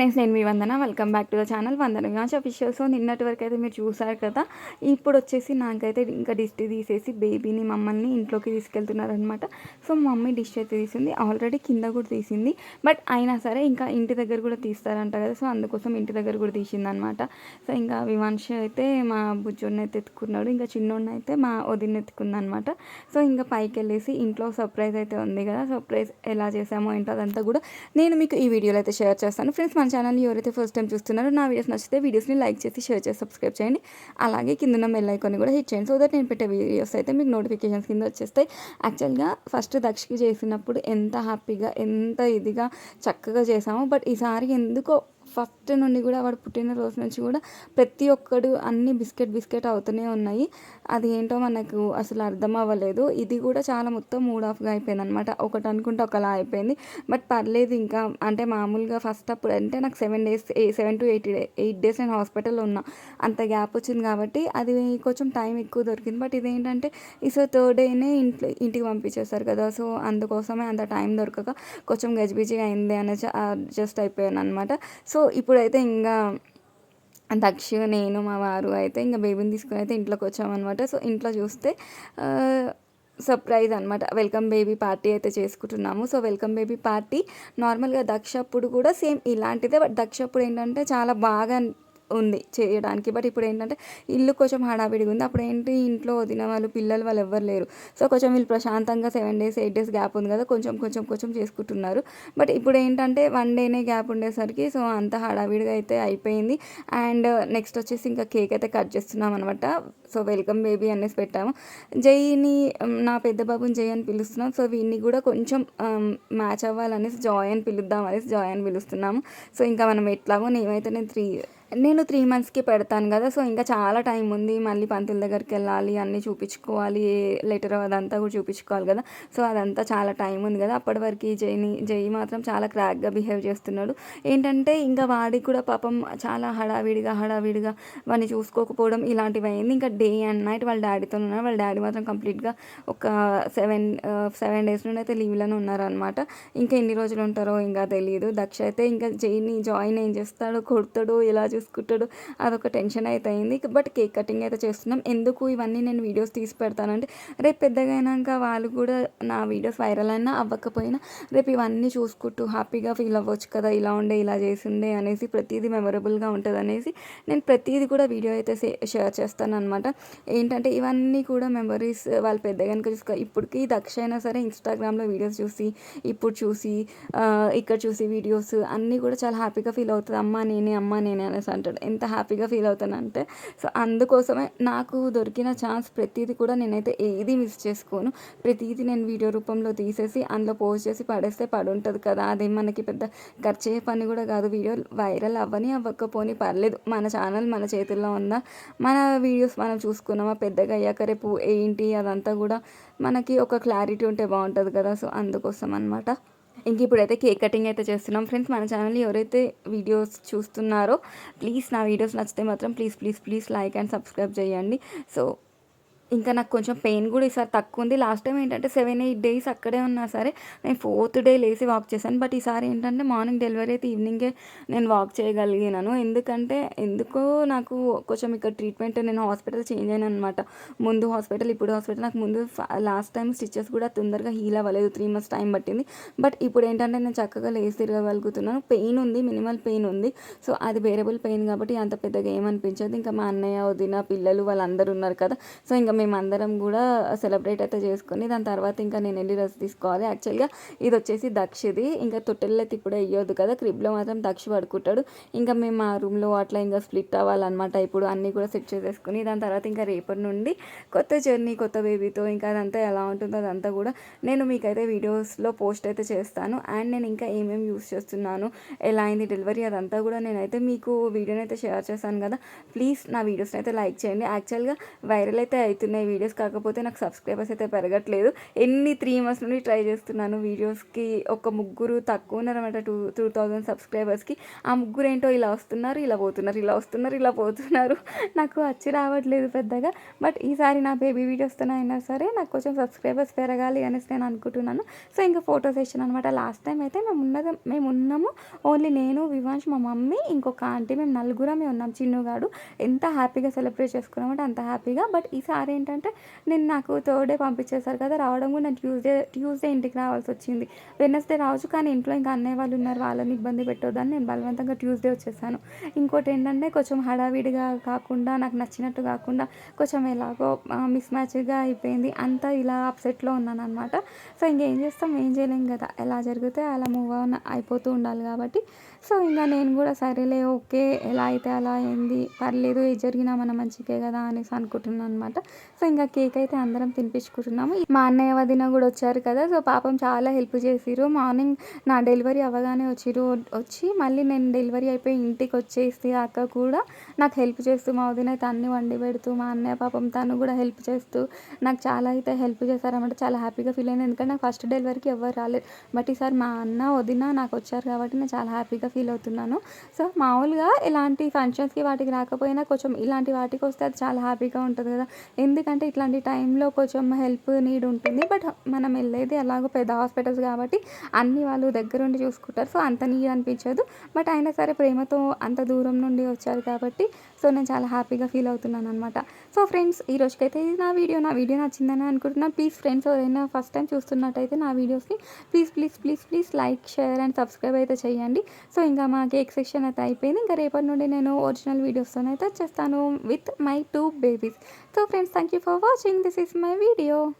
Friends నేను మీ Vandana. Welcome back to the channel Vandana Vivansha official so నిన్నటి వరకు అయితే మీరు చూసారు కదా ఇప్పుడు వచ్చేసి నాకైతే ఇంకా డిష్ తీసేసి బేబీని మమ్మల్ని ఇంట్లోకి తీసుకెళ్తున్నారనమాట సో మా మమ్మీ డిష్ అయితే తీసింది. ఆల్రెడీ కింద కూడా తీసింది. బట్ అయినా సరే ఇంకా ఇంటి దగ్గర కూడా తీస్తారంట కదా. సో అందుకోసం ఇంటి దగ్గర కూడా తీసిందనమాట సో ఇంకా వివాంశ అయితే మా బుజ్జోడిని అయితే ఎత్తుకున్నాడు. ఇంకా చిన్నోడిని అయితే మా వదిన ఎత్తుకుందనమాట సో ఇంకా పైకి వెళ్ళేసి ఇంట్లో సర్ప్రైజ్ అయితే ఉంది కదా. సర్ప్రైజ్ ఎలా చేసామో ఏంటో అదంతా కూడా నేను మీకు ఈ వీడియోలో అయితే షేర్ చేస్తాను. ఫ్రెండ్స్ మన ఛానల్ని ఎవరైతే ఫస్ట్ టైం చూస్తున్నారో నా వీడియోస్ నచ్చితే వీడియోస్ని లైక్ చేసి షేర్ చేసి సబ్స్క్రైబ్ చేయండి. అలాగే కింద బెల్ ఐకాన్ని కూడా హిట్ చేయండి. సో దట్ నేను పెట్టే వీడియోస్ అయితే మీకు నోటిఫికేషన్స్ కింద వచ్చేస్తాయి. యాక్చువల్గా ఫస్ట్ దక్షకి చేసినప్పుడు ఎంత హ్యాపీగా ఎంత ఇదిగా చక్కగా చేసామో బట్ ఈసారి ఎందుకో ఫస్ట్ నుండి కూడా వాడు పుట్టినరోజు నుంచి కూడా ప్రతి ఒక్కడు అన్ని బిస్కెట్ బిస్కెట్ అవుతూనే ఉన్నాయి. అది ఏంటో మనకు అసలు అర్థం అవ్వలేదు. ఇది కూడా చాలా మొత్తం మూడ్ ఆఫ్గా అయిపోయింది అనమాట ఒకటి అనుకుంటే ఒకలా అయిపోయింది. బట్ పర్లేదు ఇంకా అంటే మామూలుగా ఫస్ట్ అప్పుడు అంటే నాకు seven days seven to eight eight days నేను హాస్పిటల్లో ఉన్నా. అంత గ్యాప్ వచ్చింది కాబట్టి అది కొంచెం టైం ఎక్కువ దొరికింది. బట్ ఇదేంటంటే ఈ సో థర్డ్ డేనే ఇంట్లో ఇంటికి పంపించేస్తారు కదా. సో అందుకోసమే అంత టైం దొరకక కొంచెం గజిబిజిగా అయింది అనే జస్ట్ అయిపోయాను అనమాట సో సో ఇప్పుడైతే ఇంకా దక్ష నేను మా వారు అయితే ఇంకా బేబీని తీసుకుని అయితే ఇంట్లోకి వచ్చామన్నమాట. సో ఇంట్లో చూస్తే సర్ప్రైజ్ అనమాట వెల్కమ్ బేబీ పార్టీ అయితే చేసుకుంటున్నాము. సో వెల్కమ్ బేబీ పార్టీ నార్మల్గా దక్ష అప్పుడు కూడా సేమ్ ఇలాంటిదే. బట్ దక్ష అప్పుడు ఏంటంటే చాలా బాగా ఉంది చేయడానికి. బట్ ఇప్పుడు ఏంటంటే ఇల్లు కొంచెం హడావిడిగా ఉంది. అప్పుడు ఏంటి ఇంట్లో వదిన వాళ్ళు పిల్లలు వాళ్ళు ఎవ్వరు లేరు. సో కొంచెం వీళ్ళు ప్రశాంతంగా seven days eight days gap ఉంది కదా కొంచెం కొంచెం కొంచెం చేసుకుంటున్నారు. బట్ ఇప్పుడు ఏంటంటే వన్ డేనే గ్యాప్ ఉండేసరికి సో అంత హడావిడిగా అయితే అయిపోయింది. అండ్ నెక్స్ట్ వచ్చేసి ఇంకా కేక్ అయితే కట్ చేస్తున్నాం అనమాట సో వెల్కమ్ బేబీ అనేసి పెట్టాము. జైని నా పెద్ద బాబుని జై అని పిలుస్తున్నాం. సో వీడిని కూడా కొంచెం మ్యాచ్ అవ్వాలనేసి జాయ్ అని పిలుద్దాం అనేసి జాయ్ అని పిలుస్తున్నాము. సో ఇంకా మనం ఎట్లాగో నేమైతే నేను త్రీ నేను త్రీ మంత్స్కి పెడతాను కదా సో ఇంకా చాలా టైం ఉంది. మళ్ళీ పంతుల దగ్గరికి వెళ్ళాలి అన్నీ చూపించుకోవాలి లెటర్ అదంతా కూడా చూపించుకోవాలి కదా. సో అదంతా చాలా టైం ఉంది కదా. అప్పటి వరకు జైని జై మాత్రం చాలా క్రాక్గా బిహేవ్ చేస్తున్నాడు. ఏంటంటే ఇంకా వాడికి కూడా పాపం చాలా హడావిడిగా హడావిడిగా వాడిని చూసుకోకపోవడం ఇలాంటివి అయింది ఇంకా డే అండ్ నైట్ వాళ్ళ డాడీతో ఉన్నారు. వాళ్ళ డాడీ మాత్రం కంప్లీట్గా ఒక సెవెన్ సెవెన్ డేస్ నుండి అయితే లీవ్లోనే ఉన్నారనమాట ఇంకా ఎన్ని రోజులు ఉంటారో ఇంకా తెలియదు దక్ష అయితే ఇంకా జైని జాయిన్ ఏం చేస్తాడో కొడతాడో ఇలా తీసుకుంటాడు. అదొక టెన్షన్ అయితే అయింది. బట్ కేక్ కటింగ్ అయితే చేస్తున్నాం. ఎందుకు ఇవన్నీ నేను వీడియోస్ తీసి పెడతానంటే రేపు పెద్దగా అయినాక వాళ్ళు కూడా నా వీడియోస్ వైరల్ అయినా అవ్వకపోయినా రేపు ఇవన్నీ చూసుకుంటూ హ్యాపీగా ఫీల్ అవ్వచ్చు కదా. ఇలా ఉండే ఇలా చేసిండే అనేసి ప్రతిదీ మెమరబుల్గా ఉంటుంది అనేసి నేను ప్రతిదీ కూడా వీడియో అయితే షేర్ చేస్తాను అనమాట ఏంటంటే ఇవన్నీ కూడా మెమరీస్ వాళ్ళు పెద్దగా కనుక చూసుకో ఇప్పటికి దక్ష అయినా సరే ఇన్స్టాగ్రామ్లో వీడియోస్ చూసి ఇప్పుడు చూసి ఇక్కడ చూసి వీడియోస్ అన్నీ కూడా చాలా హ్యాపీగా ఫీల్ అవుతుంది. అమ్మ నేనే అమ్మ నేనే అనేసి అంటాడు. ఎంత హ్యాపీగా ఫీల్ అవుతానంటే సో అందుకోసమే నాకు దొరికిన ఛాన్స్ ప్రతిదీ కూడా నేనైతే ఏది మిస్ చేసుకోను. ప్రతిదీ నేను వీడియో రూపంలో తీసేసి అందులో పోస్ట్ చేసి పడేస్తే పడి ఉంటుంది కదా. అదేం మనకి పెద్ద ఖర్చు పని కూడా కాదు. వీడియో వైరల్ అవ్వని అవ్వకపోని పర్లేదు. మన ఛానల్ మన చేతుల్లో ఉందా? మన వీడియోస్ మనం చూసుకున్నామా? పెద్దగా అయ్యాక రేపు ఏంటి? అదంతా కూడా మనకి ఒక క్లారిటీ ఉంటే బాగుంటుంది కదా. సో అందుకోసం అనమాట ఇంక ఇప్పుడైతే కేక్ కటింగ్ అయితే చేస్తున్నాం. ఫ్రెండ్స్ మన ఛానల్ ఎవరైతే వీడియోస్ చూస్తున్నారో ప్లీజ్ నా వీడియోస్ నచ్చితే మాత్రం please please please like and subscribe చేయండి. సో ఇంకా నాకు కొంచెం పెయిన్ కూడా ఈసారి తక్కువ ఉంది. లాస్ట్ టైం ఏంటంటే సెవెన్ ఎయిట్ డేస్ అక్కడే ఉన్నా సరే నేను ఫోర్త్ డే లేసి వాక్ చేశాను. బట్ ఈసారి ఏంటంటే మార్నింగ్ డెలివరీ అయితే ఈవినింగే నేను వాక్ చేయగలిగినాను ఎందుకంటే ఎందుకో నాకు కొంచెం ఇక్కడ ట్రీట్మెంట్ నేను హాస్పిటల్ చేంజ్ అయినా అనమాట ముందు హాస్పిటల్ ఇప్పుడు హాస్పిటల్ నాకు ముందు లాస్ట్ టైం స్టిచెస్ కూడా తొందరగా హీల్ అవ్వలేదు. త్రీ మంత్స్ టైం పట్టింది. బట్ ఇప్పుడు ఏంటంటే నేను చక్కగా లేసి తిరగగలుగుతున్నాను. పెయిన్ ఉంది మినిమల్ పెయిన్ ఉంది. సో అది వేరేబుల్ పెయిన్ కాబట్టి అంత పెద్దగా ఏమనిపించదు. ఇంకా మా అన్నయ్య వదిన పిల్లలు వాళ్ళందరూ ఉన్నారు కదా. సో ఇంకా మేమందరం కూడా సెలబ్రేట్ అయితే చేసుకుని దాని తర్వాత ఇంకా నేను వెళ్ళి డ్రెస్ తీసుకోవాలి యాక్చువల్గా ఇది వచ్చేసి దక్షిది. ఇంకా తొట్టెల్లో ఇప్పుడు అయ్యొద్దు కదా క్రిబ్లో మాత్రం దక్ష పడుకుంటాడు. ఇంకా మేము ఆ రూమ్లో అట్లా ఇంకా స్ప్లిట్ అవ్వాలన్నమాట. ఇప్పుడు అన్నీ కూడా సెట్ చేసేసుకుని దాని తర్వాత ఇంకా రేపటి నుండి కొత్త జర్నీ కొత్త బేబీతో ఇంకా అదంతా ఎలా ఉంటుందో అదంతా కూడా నేను మీకైతే వీడియోస్లో పోస్ట్ అయితే చేస్తాను. అండ్ నేను ఇంకా ఏమేమి యూస్ చేస్తున్నాను ఎలా అయింది డెలివరీ అదంతా కూడా నేనైతే మీకు వీడియోని అయితే షేర్ చేస్తాను కదా. ప్లీజ్ నా వీడియోస్ని అయితే లైక్ చేయండి. యాక్చువల్గా వైరల్ అయితే అవుతుంది. వస్తున్నాయి వీడియోస్. కాకపోతే నాకు సబ్స్క్రైబర్స్ అయితే పెరగట్లేదు. ఎన్ని త్రీ మంత్స్ నుండి ట్రై చేస్తున్నాను వీడియోస్కి ఒక ముగ్గురు తక్కువ ఉన్నారన్నమాట టూ టూ థౌజండ్ సబ్స్క్రైబర్స్కి ఆ ముగ్గురు ఏంటో ఇలా వస్తున్నారు ఇలా పోతున్నారు ఇలా వస్తున్నారు ఇలా పోతున్నారు. నాకు వచ్చి రావట్లేదు పెద్దగా. బట్ ఈసారి నా బేబీ వీడియోస్తో అయినా సరే నాకు కొంచెం సబ్స్క్రైబర్స్ పెరగాలి అనేసి నేను అనుకుంటున్నాను. సో ఇంకా ఫోటో సెషన్ అనమాట లాస్ట్ టైం అయితే మేము ఉన్నది మేము ఉన్నాము. ఓన్లీ నేను వివాంష్ మా మమ్మీ ఇంకొక ఆంటీ మేము నలుగురమే ఉన్నాం. చిన్నుగాడు ఎంత హ్యాపీగా సెలబ్రేట్ చేసుకున్నామంటే అంత హ్యాపీగా బట్ ఈసారి ఏంటంటే నేను నాకు థర్డ్ డే పంపించేశారు కదా రావడం కూడా నేను ట్యూస్డే ట్యూస్డే ఇంటికి రావాల్సి వచ్చింది. వెనస్డే రావచ్చు కానీ ఇంట్లో ఇంకా అన్నయ్య వాళ్ళు ఉన్నారు వాళ్ళని ఇబ్బంది పెట్టొద్దని నేను బలవంతంగా ట్యూస్డే వచ్చేసాను. ఇంకోటి ఏంటంటే కొంచెం హడావిడిగా కాకుండా నాకు నచ్చినట్టు కాకుండా కొంచెం ఎలాగో మిస్ మ్యాచ్గా అయిపోయింది. అంతా ఇలా అప్సెట్లో ఉన్నాను అనమాట సో ఇంకేం చేస్తాం ఏం చేయలేం కదా. ఎలా జరిగితే అలా మూవ్ ఆన్ అయిపోతూ ఉండాలి కాబట్టి. సో ఇంకా నేను కూడా సరేలే ఓకే ఎలా అయితే అలా అయింది పర్లేదు ఏ జరిగినా మన మంచికే కదా అనేసి అనుకుంటున్నాను అనమాట సో ఇంకా కేక్ అయితే అందరం తినిపించుకుంటున్నాము. మా అన్నయ్య వదిన కూడా వచ్చారు కదా సో పాపం చాలా హెల్ప్ చేసిరు మార్నింగ్ నా డెలివరీ అవ్వగానే వచ్చిరు వచ్చి మళ్ళీ నేను డెలివరీ అయిపోయి ఇంటికి వచ్చేసి అక్క కూడా నాకు హెల్ప్ చేస్తూ మా వదిన అయితే అన్ని వండి పెడుతూ మా అన్నయ్య పాపం తను కూడా హెల్ప్ చేస్తూ నాకు చాలా అయితే హెల్ప్ చేశారన్నమాట. చాలా హ్యాపీగా ఫీల్ అయింది. ఎందుకంటే నాకు ఫస్ట్ డెలివరీకి ఎవరు రాలేదు. బట్ ఈసారి మా అన్న వదిన నాకు వచ్చారు కాబట్టి నేను చాలా హ్యాపీగా ఫీల్ అవుతున్నాను. సో మామూలుగా ఇలాంటి ఫంక్షన్స్కి వాటికి రాకపోయినా కొంచెం ఇలాంటి వాటికి వస్తే అది చాలా హ్యాపీగా ఉంటుంది కదా. ఎందుకంటే ఇట్లాంటి టైంలో కొంచెం హెల్ప్ నీడ్ ఉంటుంది. బట్ మనం వెళ్ళేది అలాగో పెద్ద హాస్పిటల్స్ కాబట్టి అన్ని వాళ్ళు దగ్గరుండి చూసుకుంటారు. సో అంత నీడ్ అనిపించదు. బట్ అయినా సరే ప్రేమతో అంత దూరం నుండి వచ్చారు కాబట్టి సో నేను చాలా హ్యాపీగా ఫీల్ అవుతున్నాను అనమాట సో ఫ్రెండ్స్ ఈ రోజుకైతే ఇది నా వీడియో. నా వీడియో నచ్చిందని అనుకుంటున్నాను ప్లీజ్ ఫ్రెండ్స్ ఎవరైనా ఫస్ట్ టైం చూస్తున్నట్టయితే నా వీడియోస్ని please please please please like share and subscribe అయితే చేయండి. సో ఇంకా మా కేక్ సెక్షన్ అయితే అయిపోయింది. ఇంకా రేపటి నుండి నేను ఒరిజినల్ వీడియోస్తో అయితే వచ్చేస్తాను with my two babies. So friends Thank you for watching. This is my video.